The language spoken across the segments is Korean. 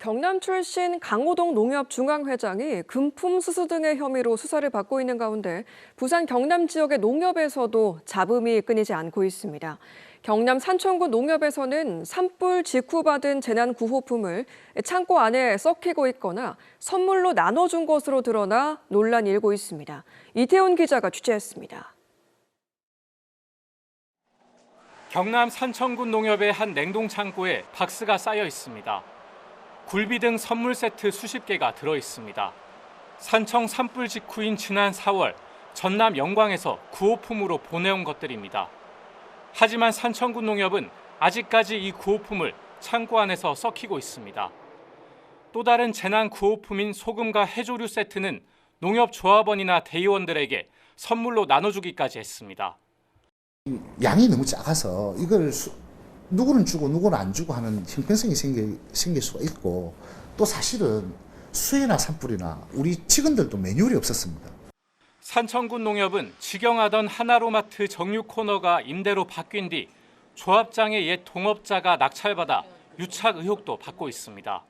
경남 출신 강호동 농협중앙회장이 금품 수수 등의 혐의로 수사를 받고 있는 가운데 부산 경남 지역의 농협에서도 잡음이 끊이지 않고 있습니다. 경남 산천군 농협에서는 산불 직후 받은 재난 구호품을 창고 안에 썩히고 있거나 선물로 나눠준 것으로 드러나 논란이 일고 있습니다. 이태훈 기자가 취재했습니다. 경남 산천군 농협의 한 냉동 창고에 박스가 쌓여 있습니다. 굴비 등 선물 세트 수십 개가 들어 있습니다. 산청 산불 직후인 지난 4월 전남 영광에서 구호품으로 보내온 것들입니다. 하지만 산천군 농협은 아직까지 이 구호품을 창고 안에서 썩히고 있습니다. 또 다른 재난 구호품인 소금과 해조류 세트는 농협 조합원이나 대의원들에게 선물로 나눠주기까지 했습니다. 양이 너무 작아서 이걸 수- 누구는 주고 누구는 안 주고 하는 형평성이 생길, 생길 수가 있고 또 사실은 수해나 산불이나 우리 직원들도 매뉴얼이 없었습니다. 산천군 농협은 직영하던 하나로마트 정육 코너가 임대로 바뀐 뒤 조합장의 옛 동업자가 낙찰받아 유착 의혹도 받고 있습니다.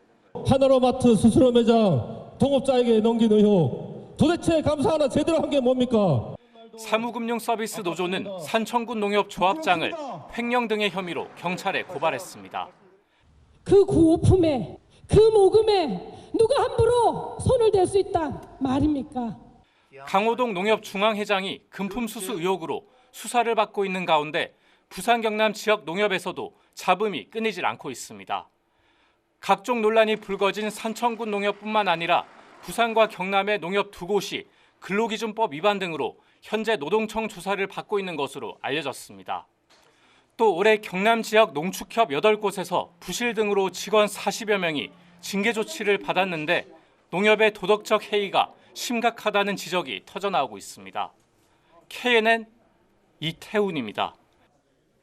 하나로마트 수수료 매장 동업자에게 넘긴 의혹 도대체 감사 하나 제대로 한 게 뭡니까? 사무금융 서비스 노조는 산천군 농협 조합장을 횡령 등의 혐의로 경찰에 고발했습니다. 그 구호품에 그 모금에 누가 함부로 손을 댈 수 있다 말입니까? 강호동 농협 중앙회장이 금품 수수 의혹으로 수사를 받고 있는 가운데 부산 경남 지역 농협에서도 잡음이 끊이질 않고 있습니다. 각종 논란이 불거진 산천군 농협뿐만 아니라 부산과 경남의 농협 두 곳이 근로기준법 위반 등으로 현재 노동청 조사를 받고 있는 것으로 알려졌습니다. 또 올해 경남 지역 농축협 8곳에서 부실 등으로 직원 40여 명이 징계 조치를 받았는데 농협의 도덕적 해이가 심각하다는 지적이 터져나오고 있습니다. KNN 이태훈입니다.